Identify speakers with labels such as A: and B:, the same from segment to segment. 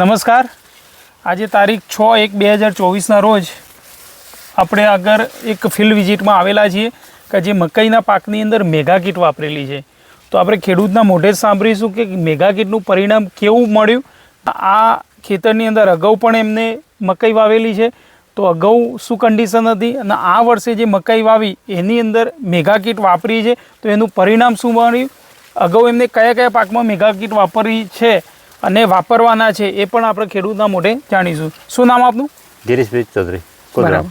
A: નમસ્કાર. આજે તારીખ છ એક બે હજાર ચોવીસના રોજ આપણે આગળ એક ફિલ્ડ વિઝિટમાં આવેલા છીએ કે જે મકાઈના પાકની અંદર મેગા કીટ વાપરેલી છે. તો આપણે ખેડૂતના મોઢે સાંભળીશું કે મેગા કીટનું પરિણામ કેવું મળ્યું. આ ખેતરની અંદર અગાઉ પણ એમને મકાઈ વાવેલી છે. તો અગાઉ શું કન્ડિશન હતી અને આ વર્ષે જે મકાઈ વાવી એની અંદર મેગા કીટ વાપરી છે. તો એનું પરિણામ શું મળ્યું? અગાઉ એમને કયા કયા પાકમાં મેગા કીટ વાપરી છે? અને વાપરવાના છે એ પણ આપણે ખેડૂતના મોઢે જાણીશું. શું નામ આપનું?
B: ગિરીશભાઈ ચૌધરી કોદરામ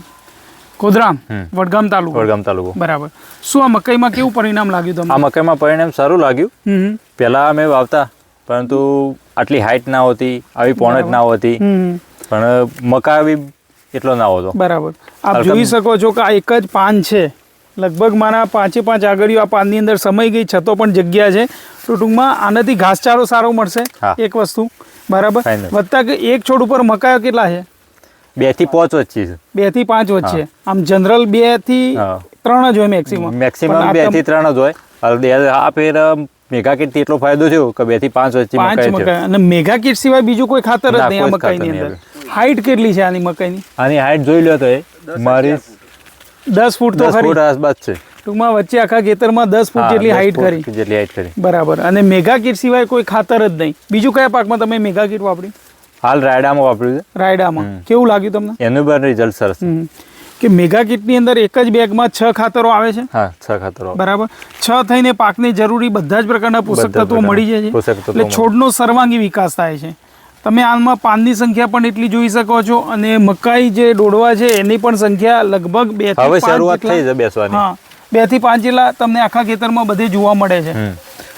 A: કોદરામ વડગામ તાલુકો.
B: વડગામ તાલુકો.
A: બરાબર. શું આ મકાઈમાં કેવું પરિણામ લાગ્યું
B: આ મકાઈમાં પરિણામ સારું લાગ્યું. પહેલા અમે વાવતા પરંતુ આટલી હાઈટ ના હોતી આવી પોણ જ ના હોતી. પણ મકા બી એટલો ના હોતો.
A: બરાબર. આપ જોઈ શકો છો કે આ એક જ પાન છે. લગભગ મારા પાંચે પાંચ આગળીઓ આ પાનની અંદર સમાઈ ગઈ છતો પણ જગ્યા છે. તો ટૂંકમાં આનાથી ઘાસચારો સારો મળશે એક વસ્તુ. બરાબર? વધતા કે એક છોડ ઉપર મકાયો કેટલા છે?
B: બેથી પાંચ વચ્ચે છે.
A: બેથી પાંચ વચ્ચે. આમ જનરલ
B: બેથી
A: ત્રણ જ હોય મેક્સિમમ
B: મેક્સિમમ બેથી ત્રણ જ હોય. આ ફેર મેગા કીટ એટલો ફાયદો થયો કે બેથી પાંચ વચ્ચે
A: પાંચ
B: મકાઈ છે
A: અને મેગા કીટ સિવાય બીજું કોઈ ખાતર જ નહીં આ મકાઈની અંદર. હાઈટ કેટલી છે આની મકાઈની?
B: આની હાઈટ જોઈ લો તો એ. મારી
A: દસ ફૂટ તો ખરી.
B: આસપાસ છે.
A: ટૂંકમાં વચ્ચે આખા ખેતરમાં દસ ફૂટ જેટલી હાઈટ કરી
B: જેટલી હાઈટ કરી
A: બરાબર. અને મેગા કીટ સિવાય કોઈ ખાતર જ નહીં. બીજું કયા પાકમાં તમે મેગા કીટ વાપરી
B: હાલ રાયડામાં વાપર્યું
A: રાયડામાં.
B: હમ.
A: કેવું લાગ્યું તમને?
B: એનું પણ રિઝલ્ટ સરસ
A: કે મેગા કીટની અંદર એક જ બેગમાં છ ખાતરો આવે છે?
B: હા છ ખાતરો
A: બરાબર. છ થઈને પાકને જરૂરી બધા જ પ્રકારના પોષક તત્વો મળી જાય છે. એટલે છોડનો સર્વાંગી વિકાસ થાય છે. તમે હાલમાં પાનની સંખ્યા પણ એટલી જોઈ શકો છો અને મકાઈ જે ડોડવા છે એની પણ સંખ્યા લગભગ બે
B: હવે શરૂઆત થઈ છે બેસવાની.
A: હા બેથી પાંચ જેટલા તમને આખા ખેતરમાં બધે જોવા મળે છે.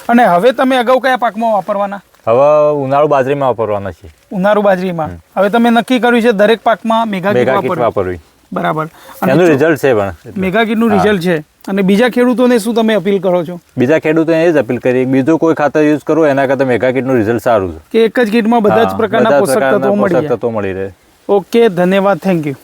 A: અને હવે તમે અગાઉ કયા પાકમાં વાપરવાના?
B: હવે ઉનાળુ બાજરીમાં વાપરવાના છે.
A: ઉનાળુ બાજરીમાં. હવે તમે નક્કી કર્યું છે દરેક પાકમાં મેગા કીટ વાપરવી. બરાબર.
B: એનું રિઝલ્ટ છે પણ
A: મેગા કીટનું રિઝલ્ટ છે. અને બીજા ખેડૂતોને શું તમે અપીલ કરો છો?
B: બીજા ખેડૂતોને એ જ અપીલ કરી બીજું કોઈ ખાતર યુઝ કરો એના કરતાં મેગા કીટનું રિઝલ્ટ સારું છે.
A: કે એક જ કીટમાં બધા જ પ્રકારના પોષક
B: તત્વો મળી રહે.
A: ઓકે ધન્યવાદ થેન્ક યુ